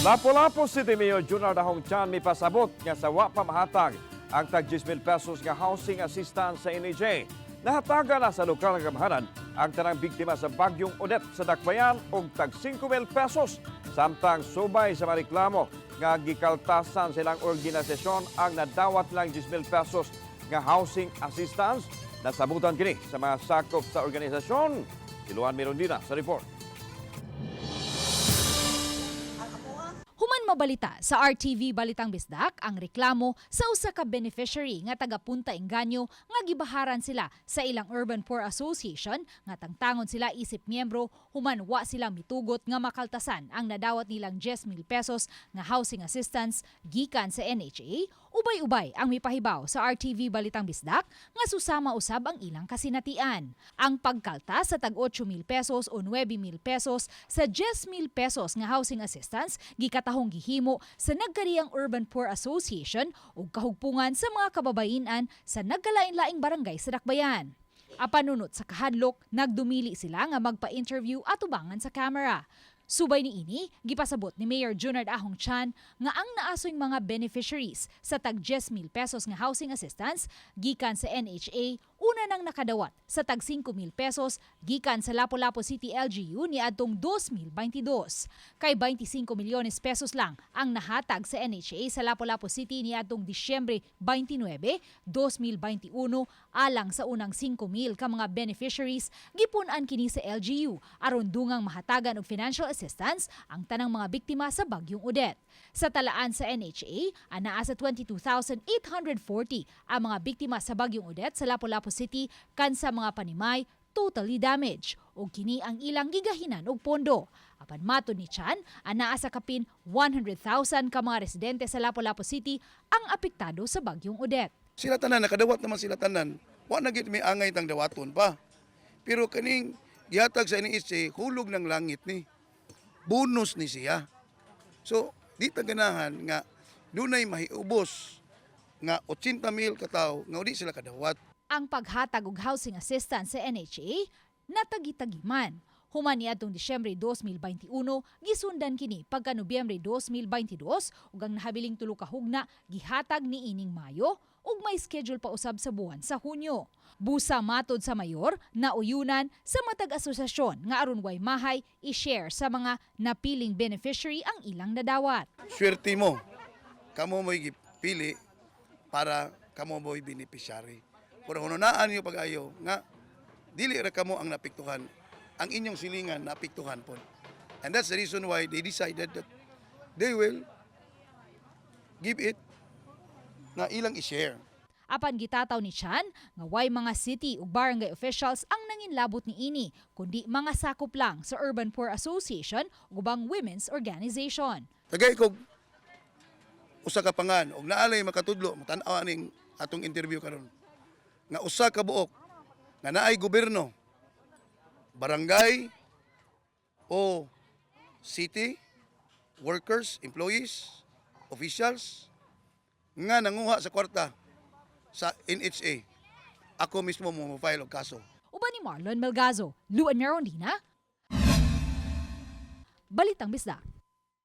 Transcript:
Lapo-Lapo City Mayor Junard Ahong Chan may pasabot nga sa wa pa mahatag ang tag 10,000 pesos nga housing assistance sa NHA. Nahataga na sa lokal nga kamahanan ang tanang biktima sa bagyong Odette sa Dakbayan og tag 5,000 pesos. Samtang subay sa mareklamo nga gikaltasan silang organisasyon ang nadawat lang 10,000 pesos nga housing assistance. Nasabutan kini sa mga sakop sa organisasyon. Si Luan Mirondina sa report. Mabalita sa RTV Balitang Bisdak ang reklamo sa usa ka beneficiary nga taga Punta Enganyo nga gibaharan sila sa ilang Urban Poor Association nga tangtangon sila isip miyembro. Human wa sila mitugot nga makaltasan ang nadawat nilang 10,000 pesos nga housing assistance gikan sa NHA ubay-ubay ang mipahibaw sa RTV Balitang Bisdak nga susama usab ang ilang kasinatian. Ang pagkalta sa tag 8,000 pesos o 9,000 pesos sa 10,000 pesos nga housing assistance gikatahong gihimo sa nagkariyang Urban Poor Association ug kahugpungan sa mga kababainan sa nagkalain-laing barangay sa Dakbayan. Apanunot sa kahadlok, nagdumili sila nga magpa-interview at ubangan sa camera. Subay ni ini, gipasabot ni Mayor Junard Ahong Chan nga ang naasoy mga beneficiaries sa tag 10,000 pesos nga housing assistance gikan sa NHA una nang nakadawat sa tag 5,000 pesos gikan sa Lapu-Lapu City LGU ni adtong 2022. Kay 25 milyones pesos lang ang nahatag sa NHA sa Lapu-Lapu City ni adtong Disyembre 29, 2021 alang sa unang 5,000 ka mga beneficiaries gipunan kini sa LGU aron dungang mahatagan og financial assistance ang tanang mga biktima sa bagyong Odette. Sa talaan sa NHA, anaa sa 22,840 ang mga biktima sa bagyong Odette sa Lapu-Lapu City kan sa mga panimay totally damaged o kini ang ilang gigahinan og pondo. Apan mato ni Chan, anaa sa kapin 100,000 ka mga residente sa Lapu-Lapu City ang apektado sa bagyong Odette. Sila tanan, nakadawat naman sila tanan. Wa na gid may angay tang dawaton pa. Pero kaning gihatag sa NHA, hulog ng langit ni. Bonus ni siya. So, di ta ganahan nga dunay mahiubos nga 80 mil kataw nga di sila kadawat. Ang paghatag og housing assistance sa NHA natagi-tagiman. Human ni atong Disyembre 2021, gisundan kini pagka Nobyembre 2022 ug ang nahabiling tulo ka hugna gihatag ni ining Mayo ug may schedule pa usab sa buwan sa Hunyo. Busa matod sa mayor na uyunan sa matag asosasyon nga aron way mahay i-share sa mga napiling beneficiary ang ilang nadawat. Swerte mo. Kamo mo'y gipili para kamo mo'y beneficiary. Pero hununaan niyo pag-ayo nga dili ra kamo ang napiktuhan. Ang inyong silingan napiktuhan po. And that's the reason why they decided that they will give it na ilang i-share. Apan gitataw ni Chan nga way mga city ug barangay officials ang nanginlabot ni ini kundi mga sakop lang sa Urban Poor Association ug ubang women's organization. Tagay ko usa ka pangan og naalay makatudlo tan-aw aning atong interview karon nga usa ka buok nga naay gobyerno barangay o city workers employees officials nga nanguha sa kwarta sa NHA ako mismo mo file og kaso. Uban ni Marlon Melgazo, Luan Merondina, Balitang Bisda.